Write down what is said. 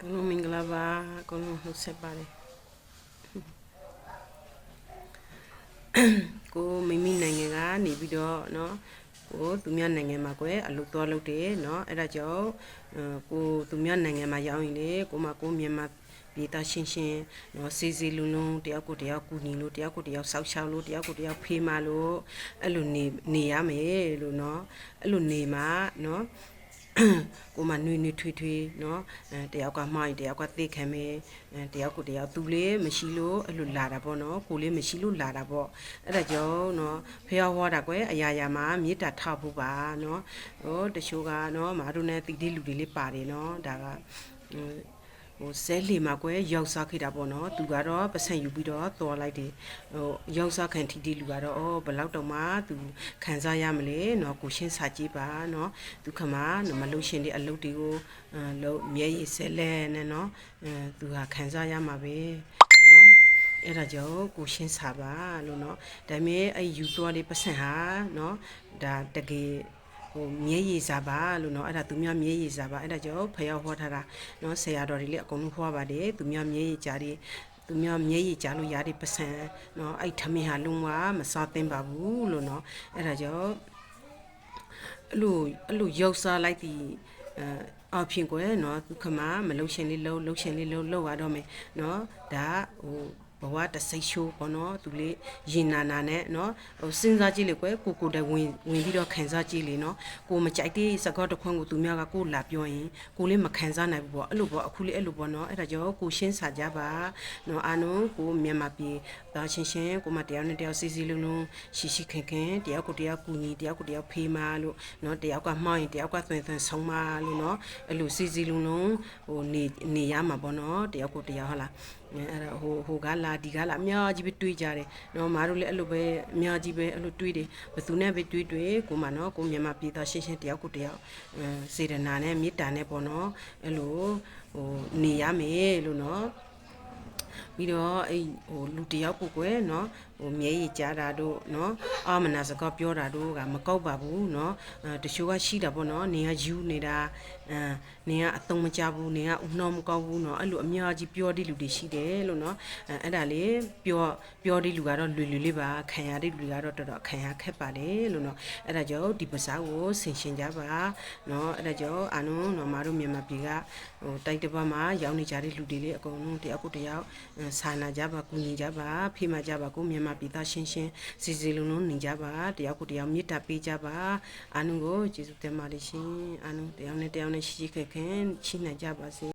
ကလုံးမင်္ဂလာပါအကုန်လုံးနှုတ်ဆက်ပါတယ်ကိုမိမိနိုင်ငံကနေပြီးတော့เนาะကိုသူများနိုင်ငံမှာကွယ်အလုပ်သွားလုပ်တယ်เนาะအဲ့ဒါကြောင့်အဲကိုသူများနိုင်ငံမှာရောက်ရင်လေကိုမကိုမြန်မာပြည်သားရှင်းရှင်းเนาะစီစီလုံးလုံးတယောက်ကိုတယောက်ကူညီလို့တယောက်ကိုတယောက်စောက်ရှောက်လို့တယောက်ကိုတယောက်ဖေးမလို့အဲ့လိုနေနေရမယ်လို့เนาะအဲ့လိုနေမှာเนาะ ကိုမနွေနွေထွေထွေเนาะအဲတယောက်ကမှားရင်တယောက်ကသိခံမယ်အဲတယောက်ကိုတယောက်သူလေးမရှိလို့အဲ့လိုလာတာပေါ့เนาะကိုလေးမရှိလို့လာတာပေါ့အဲ့ဒါကြောင့်เนาะဖះဟောတာကွယ်အရာရာမှာမေတ္တာထောက်ဖို့ပါเนาะဟိုတချို့ကเนาะမာတို့နဲ့တည်တည်လူတွေလေးပါတယ်เนาะဒါက ဟိုဟိုဆဲလီမှာကွယ်ရောက်စားခဲ့တာပေါ့နော်သူကတော့ပတ်စံယူပြီးတော့တော်လိုက်တယ်ဟိုရောက်စားခံတီတီလူကတော့အော်ဘယ်လောက်တော့မှသူခံစားရမလဲเนาะကိုရှင်းစာကြည့်ပါเนาะသူခမမလို့ရှင်တဲ့အလုပ်တွေကိုအလုံးမျက်ရည်ဆဲလဲနဲ့เนาะအဲသူဟာခံစားရမှာပဲเนาะအဲ့ဒါကြောင့်ကိုရှင်းစာပါလို့เนาะဒါပေမဲ့အဲ့ယူသွားလေးပတ်စံဟာเนาะဒါတကယ် ဟိုမြဲရည်စားပါလို့เนาะအဲ့ဒါသူများမြဲရည်စားပါအဲ့ဒါကြောင့်ဖယောဟောထားတာเนาะဆရာတော်တွေလည်းအကုန်လုံးဟောပါတယ်သူများမြဲရည်ကြားတွေသူများမြဲရည်ကြားလို့ရတဲ့ပစံเนาะအဲ့ထမင်းဟာလုံးဝမစားသင့်ပါဘူးလို့เนาะအဲ့ဒါကြောင့်အဲ့လိုအဲ့လိုရုပ်စားလိုက်ဒီအဲအဖြစ်ကိုเนาะသူခမမလုံရှင်လေးလုံလုံရှင်လေးလုံလုံရတော့မယ်เนาะဒါဟို ဘဝတစိတ်ရှိုးပေါ့နော်သူလေးရင်နာနာနဲ့နော်ဟိုစဉ်းစားကြည့်လေကွယ်ကိုကိုတိုင်ဝင်ဝင်ပြီးတော့ခံစားကြည့်လေနော်ကိုမကြိုက်တဲ့စကားတစ်ခွန်းကိုသူများကကိုလာပြောရင်ကိုလေးမခံစားနိုင်ဘူးပေါ့အဲ့လိုပေါ့အခုလေးအဲ့လိုပေါ့နော်အဲ့ဒါကြောင့်ကိုရှင်းစာကြပါနော်အာနုကိုမြန်မာပြည်သားချင်းချင်းကိုမတရားနဲ့တရားစီစီလုံးလုံးရှိရှိခင်ခင်တရားကိုတရားကူညီတရားကိုတရားဖေးမလို့နော်တယောက်ကမှောင်းရင်တယောက်ကသွင်သွင်ဆုံးမလို့နော်အဲ့လိုစီစီလုံးလုံးဟိုနေနေရမှာပေါ့နော်တယောက်ကိုတရားဟုတ်လား အဲ့ဒါဟိုဟိုကလာဒီကလာအများကြီးပဲတွေးကြတယ်နော်မားတို့လည်းအဲ့လိုပဲအများကြီးပဲအဲ့လိုတွေးတယ်ဘယ်သူနဲ့ပဲတွေးတွေးကိုမနော်ကိုမြန်မာပြည်သားရှင်းရှင်းတယောက်ကိုတယောက်အဲစေတနာနဲ့မေတ္တာနဲ့ပေါ့နော်အဲ့လိုဟိုနေရမယ်လို့နော်ပြီးတော့အဲ့ဟိုလူတယောက်ကိုကွယ်เนาะ ဟိုမြဲရည်ကြားတာတို့နော်အာမနာစကားပြောတာတို့ကမကောက်ပါဘူးနော်တချို့ကရှိတာပေါ့နော်နင်ကယူနေတာအမ်နင်ကအသုံးမချဘူးနင်ကဥနှောမကောက်ဘူးနော်အဲ့လိုအများကြီးပြောတဲ့လူတွေရှိတယ်လို့နော်အဲ့ဒါလေးပြောပြောတဲ့လူကတော့လွယ်လွယ်လေးပါခံရတဲ့လူကတော့တော်တော်ခံရခက်ပါတယ်လို့နော်အဲ့ဒါကြောင့်ဒီပစာကိုဆင်ရှင်ကြပါနော်အဲ့ဒါကြောင့်အနုနော်မတို့မြန်မာပြည်ကဟိုတိုက်တပတ်မှာရောက်နေကြတဲ့လူတွေလေးအကုန်လုံးတယောက်ကိုတယောက်စာနာကြပါကူညီကြပါဖိမကြပါကိုမြန်မာပြည်သားရှင်းရှင်းစီစီလုံးလုံးနေကြပါတယောက်ကိုတယောက်မေတ္တာပေးကြပါအာနုကိုကျေးဇူးတင်ပါတယ်ရှင်အာနုတယောက်နဲ့တယောက်နဲ့ရှိရှိခဲခဲချိနိုင်ကြပါစေ